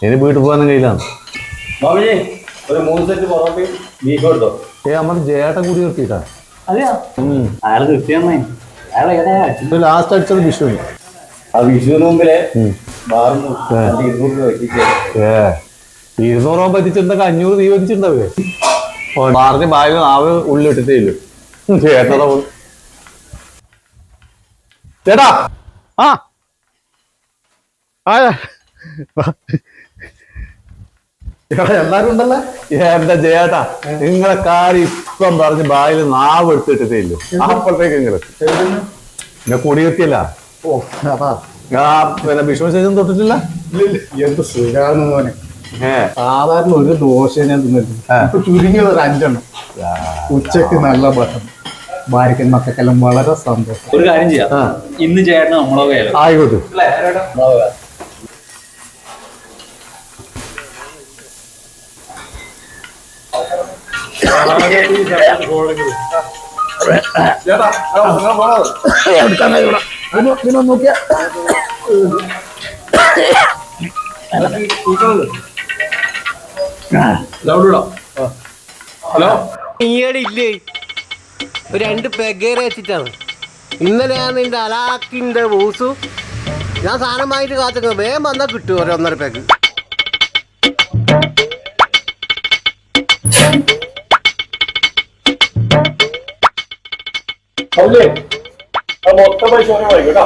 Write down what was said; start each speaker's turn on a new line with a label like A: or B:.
A: ഇനി വീട്ടിൽ പോകാനും കയ്യിലാണ്
B: ബാബുജി ഒരു മൂന്ന് സെറ്റ് പൊറോട്ടയും ബീഫ് എടുത്തോ?
A: ഏ നമ്മുടെ ജേട്ടൻ കൂടി നിർത്തിയിട്ടാ.
B: അതെയാ? അയാൾ കിട്ടിയെന്നേ അയാൾ എങ്ങനെയാ
A: ഇത് ലാസ്റ്റ് അടിച്ചത് വിഷുവിന്
B: ആ വിഷുവിന് മുമ്പിലെ
A: ഏ. ഇരുന്നൂറ് രൂപ പറ്റിച്ചിട്ടുണ്ടെങ്കിൽ അഞ്ഞൂറ് തീ പറ്റിച്ചിട്ടുണ്ടാവേ മാറിന് ബാഗ് നാവ് ഉള്ളിട്ടിട്ടേ ഇല്ലു? ചേട്ടനോ ചേട്ടാ ആ. ആ. എല്ലാരും ഉണ്ടല്ലേ? എന്റെ ജയേട്ടാ? നിങ്ങളെ കാര്യം ഇപ്പം പറഞ്ഞ് ബായിൽ നാവ് എടുത്തിട്ടേ ഇല്ലു അപ്പോഴത്തേക്ക് നിങ്ങൾ പിന്നെ കൊടി കെത്തിയല്ല ആ പിന്നെ വിഷമശേഷം തൊട്ടിട്ടില്ല?
C: എന്ത് സുഖാന്ന് മോനെ. സാധാരണ ഒരു ദോശ ഞാൻ തിന്നിട്ടില്ല ചുരുങ്ങിയത് ഒരു അഞ്ചെണ്ണം. ഉച്ചയ്ക്ക് നല്ല ഭക്ഷണം. ഭാര്യക്കൻ മക്കൾക്കെല്ലാം വളരെ സന്തോഷം.
B: ഒരു കാര്യം ചെയ്യാം. ഇന്ന് ചേട്ടന് നമ്മളെ
A: ആയിക്കോട്ടെ.
C: നോക്കിയാ
B: ഹലോ
D: ഈയിടെ ഇല്ലേ? രണ്ട് പെഗേറെ വെച്ചിട്ടാണ്. ഇന്നലെ ഞാൻ നിന്റെ അലാക്കിന്റെ ബൂസു ഞാൻ സാധനം വാങ്ങിയിട്ട് കാത്തുക വേഗം വന്നാൽ കിട്ടും ഒരു ഒന്നര പെഗ്
B: മൊത്തം പൈസ വാങ്ങിക്കോട്ടോ